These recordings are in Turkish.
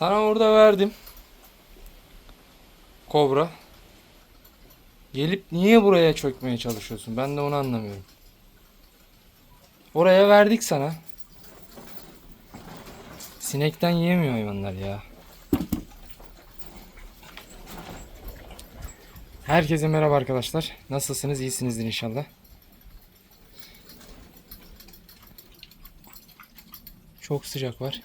Sana orada verdim. Kobra. Gelip niye buraya çökmeye çalışıyorsun? Ben de onu anlamıyorum. Oraya verdik sana. Sinekten yiyemiyor hayvanlar ya. Herkese merhaba arkadaşlar. Nasılsınız? İyisinizdir inşallah. Çok sıcak var.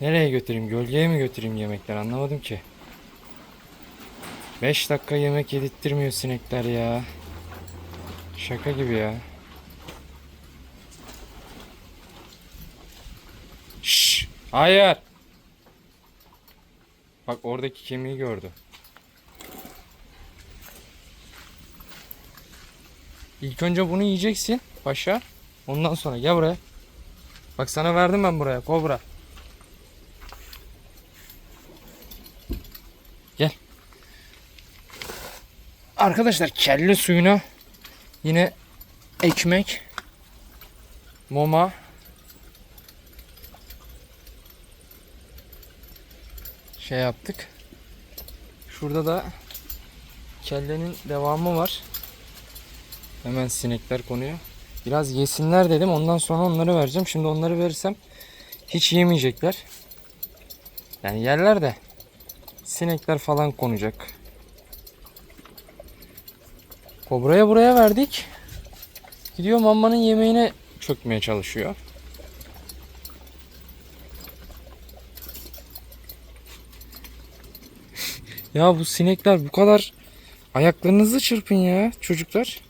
Nereye götüreyim? Gölgeye mi götüreyim yemekler? Anlamadım ki. 5 dakika yemek yedirtmiyor sinekler ya. Şaka gibi ya. Şşş! Hayır! Bak oradaki kemiği gördü. İlk önce bunu yiyeceksin paşa. Ondan sonra gel buraya. Bak sana verdim ben buraya kobra. Gel. Arkadaşlar kelle suyuna yine ekmek, mama, şey yaptık. Şurada da kellenin devamı var. Hemen sinekler konuyor. Biraz yesinler dedim. Ondan sonra onları vereceğim. Şimdi onları verirsem hiç yemeyecekler. Yani yerler de sinekler falan konacak. Kobra'ya buraya verdik. Gidiyor mammanın yemeğine çökmeye çalışıyor. Ya bu sinekler bu kadar ayaklarınızı çırpın ya çocuklar.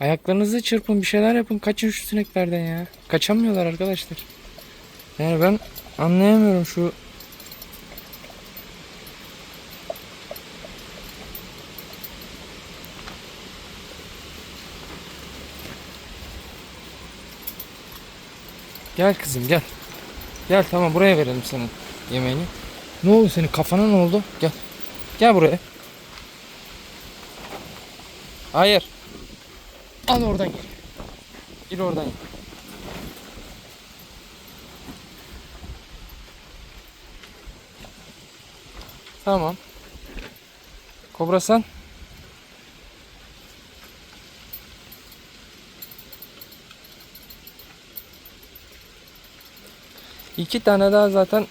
Ayaklarınızı çırpın bir şeyler yapın kaçın şu sineklerden ya. Kaçamıyorlar arkadaşlar. Yani ben anlayamıyorum şu Gel kızım gel. Gel tamam buraya verelim senin yemeğini. Ne oldu senin kafana ne oldu? Gel. Gel buraya. Hayır. Al oradan gel. Gir oradan gel. Tamam. Kobra sen. İki tane daha zaten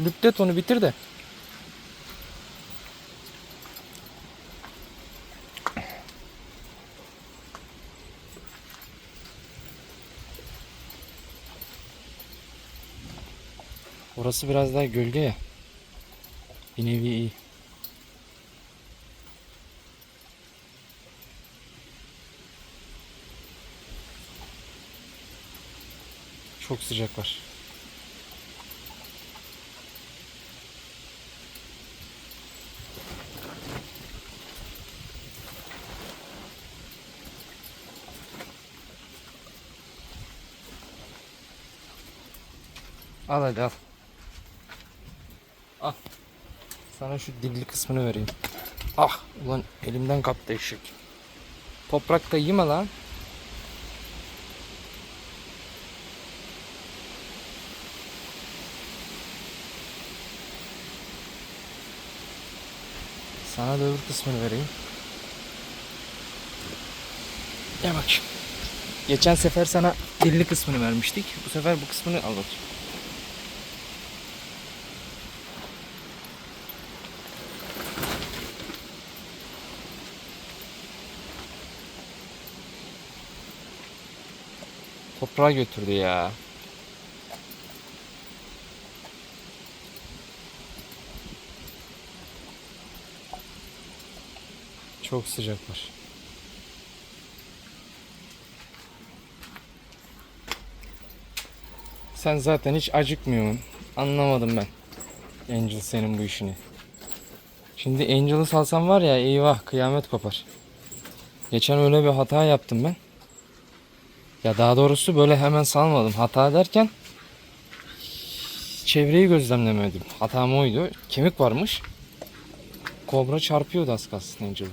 lüptet onu bitir de. Orası biraz daha gölge ya. Bir nevi iyi. Çok sıcak var. Al hadi al. Al. Sana şu dilli kısmını vereyim. Ah ulan elimden kaptı eşek. Toprakta yeme lan. Sana da öbür kısmını vereyim. Gel bak. Geçen sefer sana dilli kısmını vermiştik. Bu sefer bu kısmını al bakayım. Toprağa götürdü ya. Çok sıcak var. Sen zaten hiç acıkmıyorsun. Anlamadım ben. Angel senin bu işini. Şimdi Angel'ı salsam var ya eyvah kıyamet kopar. Geçen öyle bir hata yaptım ben. Ya daha doğrusu böyle hemen salmadım. Hata derken çevreyi gözlemlemedim. Hatam oydu. Kemik varmış. kobra çarpıyordu az kalsın Angel'ı.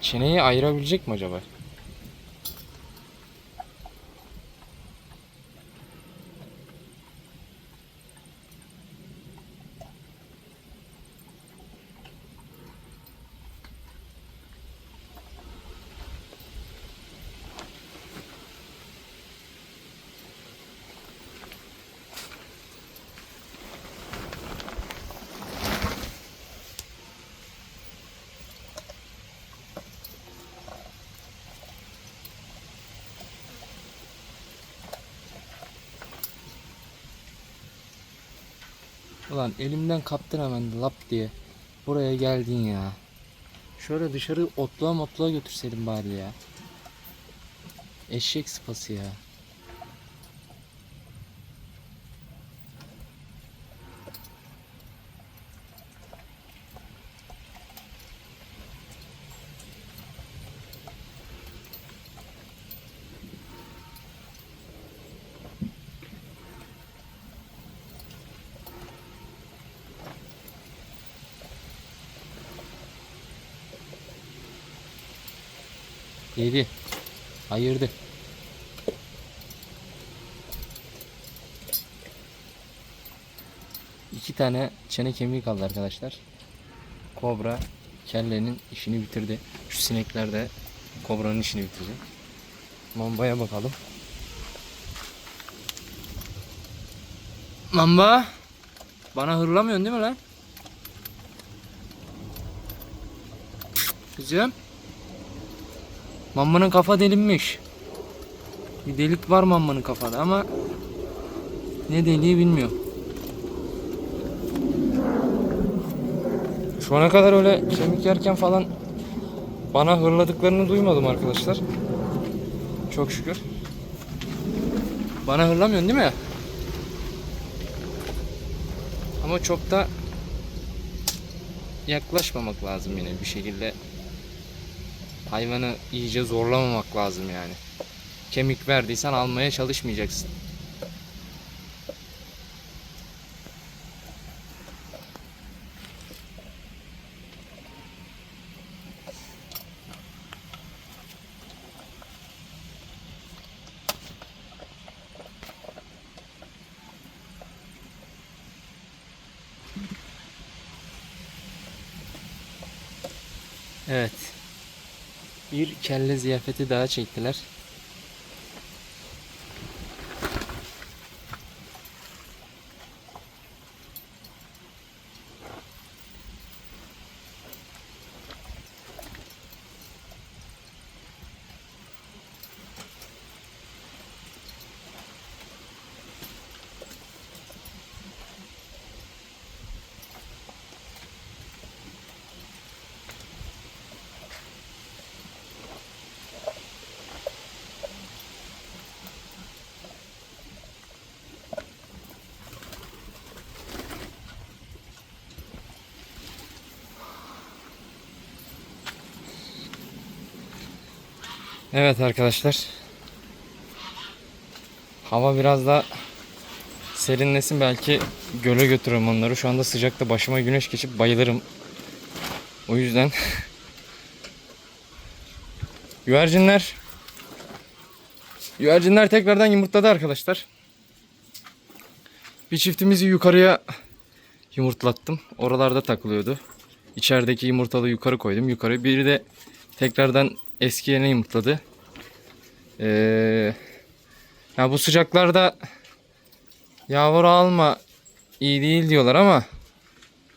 Çeneyi ayırabilecek mi acaba? Ulan elimden kaptın hemen lap diye. Buraya geldin ya. Şöyle dışarı otluğa motluğa götürseydin bari ya. Eşek sıpası ya. Yedi. Ayırdı. İki tane çene kemiği kaldı arkadaşlar. Kobra kellenin işini bitirdi. Şu sinekler de kobranın işini bitirecek. Mambaya bakalım. Mamba. Bana hırlamıyorsun değil mi lan? Kızım. Mammanın kafa delinmiş. Bir delik var mammanın kafada ama ne deliği bilmiyorum. Şu ana kadar öyle kemik yerken falan bana hırladıklarını duymadım arkadaşlar. Çok şükür. Bana hırlamıyorsun değil mi? Ama çok da yaklaşmamak lazım yine bir şekilde hayvanı iyice zorlamamak lazım yani. Kemik verdiysen almaya çalışmayacaksın. Evet. Bir kelle ziyafeti daha çektiler. Evet arkadaşlar. Hava biraz da serinlesin belki göle götürürüm onları. Şu anda sıcakta başıma güneş geçip bayılırım. O yüzden güvercinler güvercinler tekrardan yumurtladı arkadaşlar. Bir çiftimizi yukarıya yumurtlattım. Oralarda takılıyordu. İçerideki yumurtalı yukarı koydum. Yukarı biri de tekrardan eski yerine yumurtladı. Ee, ya bu sıcaklarda yavru alma iyi değil diyorlar ama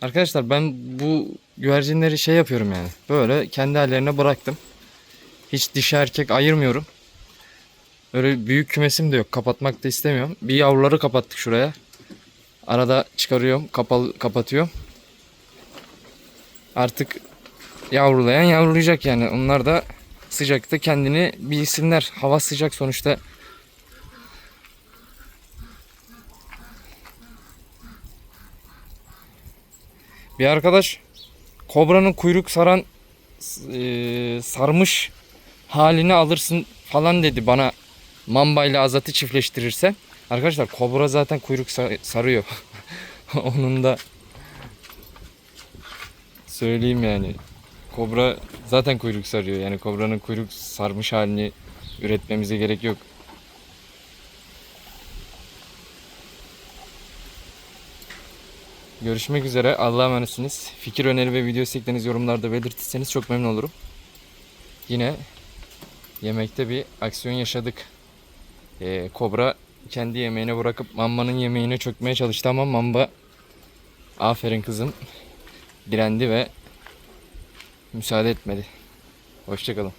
arkadaşlar ben bu güvercinleri şey yapıyorum yani. Böyle kendi hallerine bıraktım. Hiç dişi erkek ayırmıyorum. Öyle büyük kümesim de yok. Kapatmak da istemiyorum. Bir yavruları kapattık şuraya. Arada çıkarıyorum, kapalı kapatıyorum. Artık yavrulayan yavrulayacak yani. Onlar da sıcakta kendini bilsinler. Hava sıcak sonuçta. Bir arkadaş kobranın kuyruk saran e, sarmış halini alırsın falan dedi bana mamba ile azatı çiftleştirirse. Arkadaşlar kobra zaten kuyruk sa- sarıyor. Onun da söyleyeyim yani. Kobra zaten kuyruk sarıyor. Yani kobranın kuyruk sarmış halini üretmemize gerek yok. Görüşmek üzere. Allah'a emanetsiniz. Fikir öneri ve video istekleriniz yorumlarda belirtirseniz çok memnun olurum. Yine yemekte bir aksiyon yaşadık. Ee, kobra kendi yemeğine bırakıp Mamba'nın yemeğine çökmeye çalıştı ama Mamba aferin kızım direndi ve müsaade etmedi. Hoşçakalın.